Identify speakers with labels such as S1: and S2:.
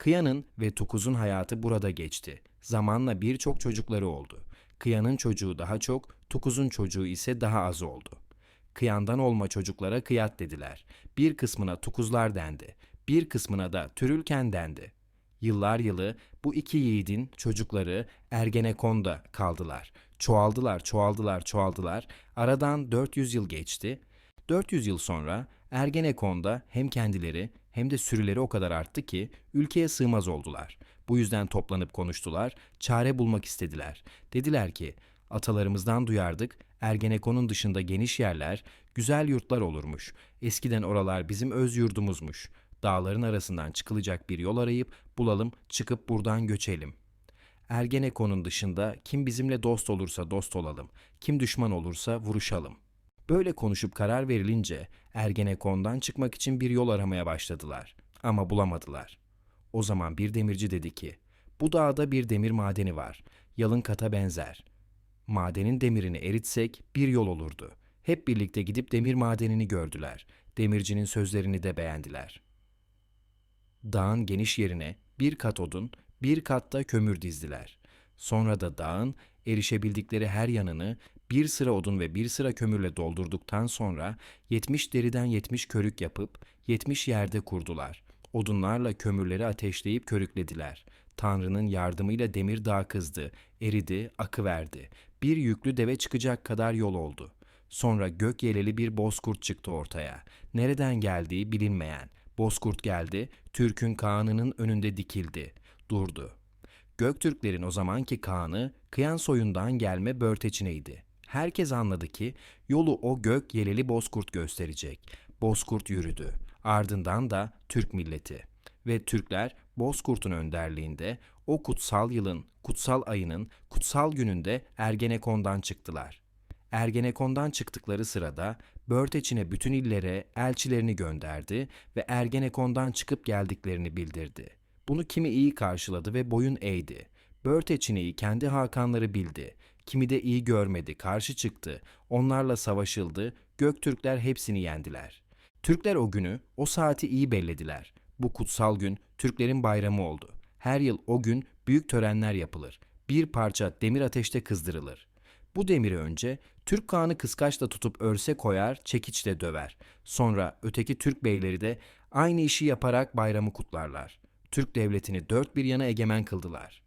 S1: Kıya'nın ve Tukuz'un hayatı burada geçti. Zamanla birçok çocukları oldu. Kıya'nın çocuğu daha çok, Tukuz'un çocuğu ise daha az oldu. Kıyandan olma çocuklara kıyat dediler. Bir kısmına tukuzlar dendi. Bir kısmına da türülken dendi. Yıllar yılı bu iki yiğidin çocukları Ergenekon'da kaldılar. Çoğaldılar, çoğaldılar, çoğaldılar. Aradan 400 yıl geçti. 400 yıl sonra Ergenekon'da hem kendileri hem de sürüleri o kadar arttı ki ülkeye sığmaz oldular. Bu yüzden toplanıp konuştular, çare bulmak istediler. Dediler ki, atalarımızdan duyardık, Ergenekon'un dışında geniş yerler, güzel yurtlar olurmuş. Eskiden oralar bizim öz yurdumuzmuş. Dağların arasından çıkılacak bir yol arayıp bulalım, çıkıp buradan göçelim. Ergenekon'un dışında kim bizimle dost olursa dost olalım, kim düşman olursa vuruşalım. Böyle konuşup karar verilince Ergenekon'dan çıkmak için bir yol aramaya başladılar. Ama bulamadılar. O zaman bir demirci dedi ki, bu dağda bir demir madeni var. Yalın kata benzer. Madenin demirini eritsek bir yol olurdu. Hep birlikte gidip demir madenini gördüler. Demircinin sözlerini de beğendiler. Dağın geniş yerine bir kat odun, bir katta kömür dizdiler. Sonra da dağın erişebildikleri her yanını bir sıra odun ve bir sıra kömürle doldurduktan sonra 70 deriden 70 körük yapıp 70 yerde kurdular. Odunlarla kömürleri ateşleyip körüklediler. Tanrı'nın yardımıyla demir dağ kızdı, eridi, akıverdi. Bir yüklü deve çıkacak kadar yol oldu. Sonra gök yeleli bir bozkurt çıktı ortaya. Nereden geldiği bilinmeyen. Bozkurt geldi, Türk'ün Kaan'ının önünde dikildi. Durdu. Göktürklerin o zamanki Kaan'ı Kıyan soyundan gelme Börteçine'ydi. Herkes anladı ki yolu o gök yeleli Bozkurt gösterecek. Bozkurt yürüdü. Ardından da Türk milleti. Ve Türkler Bozkurt'un önderliğinde o kutsal yılın, kutsal ayının, kutsal gününde Ergenekon'dan çıktılar. Ergenekon'dan çıktıkları sırada Börteçin'e bütün illere elçilerini gönderdi ve Ergenekon'dan çıkıp geldiklerini bildirdi. Bunu kimi iyi karşıladı ve boyun eğdi. Börteçine'yi kendi hakanları bildi. Kimi de iyi görmedi, karşı çıktı. Onlarla savaşıldı, Göktürkler hepsini yendiler. Türkler o günü, o saati iyi bellediler. Bu kutsal gün Türklerin bayramı oldu. Her yıl o gün büyük törenler yapılır. Bir parça demir ateşte kızdırılır. Bu demiri önce Türk Kağan'ı kıskaçla tutup örse koyar, çekiçle döver. Sonra öteki Türk beyleri de aynı işi yaparak bayramı kutlarlar. Türk devletini dört bir yana egemen kıldılar.